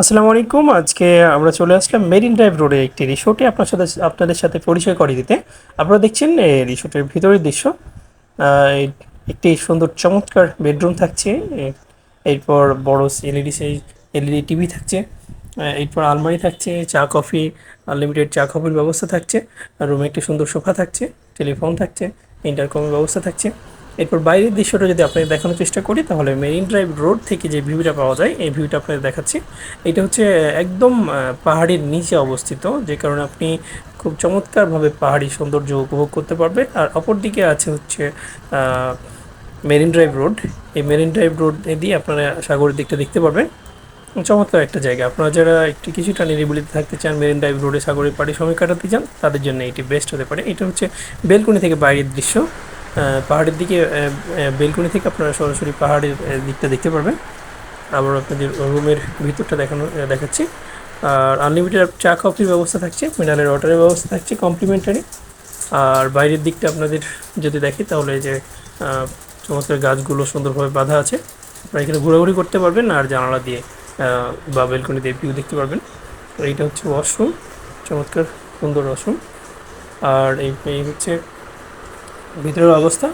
আসসালামু আলাইকুম। আজকে আমরা চলে আসলাম মেরিন ড্রাইভ রোডে একটি রিসোর্টে আপনার সাথে, আপনাদের সাথে পরিচয় করিয়ে দিতে। আপনারা দেখছেন এই রিসোর্টের ভিতরের দৃশ্য। একটি সুন্দর চমৎকার বেডরুম থাকছে। এরপর বড় এলইডি এলইডি টিভি থাকছে। এরপর আলমারি থাকছে, চা, কফি আনলিমিটেড চা, কফির ব্যবস্থা থাকছে। রুমে একটি সুন্দর সোফা থাকছে, টেলিফোন থাকছে ইন্টারকমের ব্যবস্থা থাকছে। এরপর বাইরের দৃশ্যটা যদি আপনাদের দেখানোর চেষ্টা করি, তাহলে মেরিন ড্রাইভ রোড থেকে যে ভিউটা পাওয়া যায়, এই ভিউটা আপনাদের দেখাচ্ছি। এটা হচ্ছে একদম পাহাড়ের নিচে অবস্থিত, যে কারণে আপনি খুব চমৎকারভাবে পাহাড়ি সৌন্দর্য উপভোগ করতে পারবেন। আর অপরদিকে আছে হচ্ছে মেরিন ড্রাইভ রোড। এই মেরিন ড্রাইভ রোড দিয়ে আপনারা সাগরের দিকটা দেখতে পারবেন। চমৎকার একটা জায়গা। আপনারা যারা একটু কিছুটা নিরিবিলিতে থাকতে চান, মেরিন ড্রাইভ রোডে সাগরের পাড়ে সময় কাটাতে চান, তাদের জন্য এটি বেস্ট হতে পারে। এটা হচ্ছে বেলকুনি থেকে বাইরের দৃশ্য। পাহাড়ের দিকে বেলকুনি থেকে আপনারা সরাসরি পাহাড়ের দিকটা দেখতে পারবেন। আবার আপনাদের রুমের ভিতরটা দেখানো দেখাচ্ছি। আর আনলিমিটেড চা কফির ব্যবস্থা থাকছে মিনারেল ওয়াটারের ব্যবস্থা থাকছে কমপ্লিমেন্টারি আর বাইরের দিকটা আপনাদের যদি দেখি, তাহলে যে সমস্ত গাছগুলো সুন্দরভাবে বাঁধা আছে। আপনারা এখানে ঘোরাঘুরি করতে পারবেন, আর জানালা দিয়ে বা বেলকনি দিয়ে ভিউ দেখতে পারবেন। এইটা হচ্ছে ওয়াশরুম চমৎকার সুন্দর ওয়াশরুম আর এই হচ্ছে ভিতরের অবস্থা,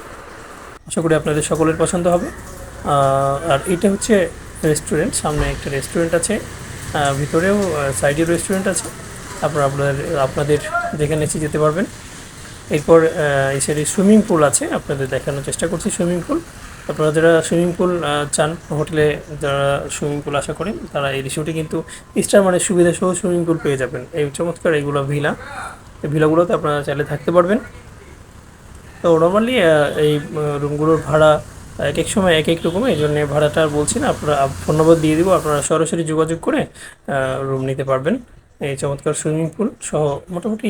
আশা করি আপনাদের সকলের পছন্দ হবে। আর এটা হচ্ছে রেস্টুরেন্ট সামনে একটা রেস্টুরেন্ট আছে। ভিতরেও সাইডেও রেস্টুরেন্ট আছে। আপনারা আপনাদের আপনাদের যেখানে এসে যেতে পারবেন। এরপর এই সাইডে সুইমিং পুল আছে, আপনাদের দেখানোর চেষ্টা করছি সুইমিং পুল আপনারা যারা সুইমিং পুল চান হোটেলে যারা সুইমিং পুল আশা করেন তারা এই রিসোর্টে কিন্তু স্টার মানে সুবিধা সহ সুইমিং পুল পেয়ে যাবেন। এই চমৎকার এইগুলো ভিলা এই ভিলাগুলোতে আপনারা চাইলে থাকতে পারবেন। তো নর্মালি এই রুমগুলোর ভাড়া এক এক সময় এক এক রকম, এই জন্য ভাড়াটা বলছি না, আপনারা ফোন নম্বর দিয়ে দিব, আপনারা সরাসরি যোগাযোগ করে রুম নিতে পারবেন। এই চমৎকার সুইমিং পুল সহ মোটামুটি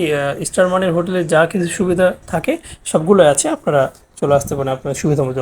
স্টার মানের হোটেলে যা কিছু সুবিধা থাকে সবগুলো আছে, আপনারা চলে আসতে পারেন আপনার সুবিধা মতো